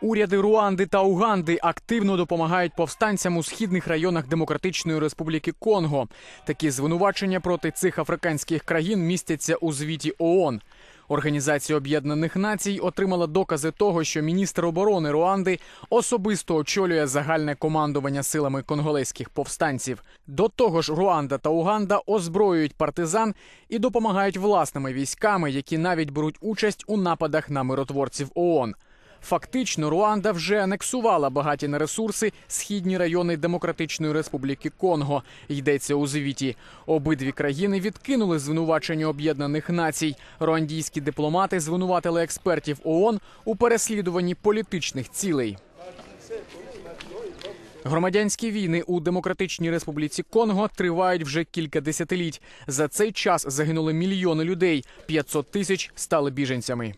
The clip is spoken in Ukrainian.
Уряди Руанди та Уганди активно допомагають повстанцям у східних районах Демократичної Республіки Конго. Такі звинувачення проти цих африканських країн містяться у звіті ООН. Організація Об'єднаних Націй отримала докази того, що міністр оборони Руанди особисто очолює загальне командування силами конголезьких повстанців. До того ж, Руанда та Уганда озброюють партизан і допомагають власними військами, які навіть беруть участь у нападах на миротворців ООН. Фактично, Руанда вже анексувала багаті на ресурси східні райони Демократичної Республіки Конго. Йдеться у звіті. Обидві країни відкинули звинувачення Об'єднаних Націй. Руандійські дипломати звинуватили експертів ООН у переслідуванні політичних цілей. Громадянські війни у Демократичній Республіці Конго тривають вже кілька десятиліть. За цей час загинули мільйони людей, 500 тисяч стали біженцями.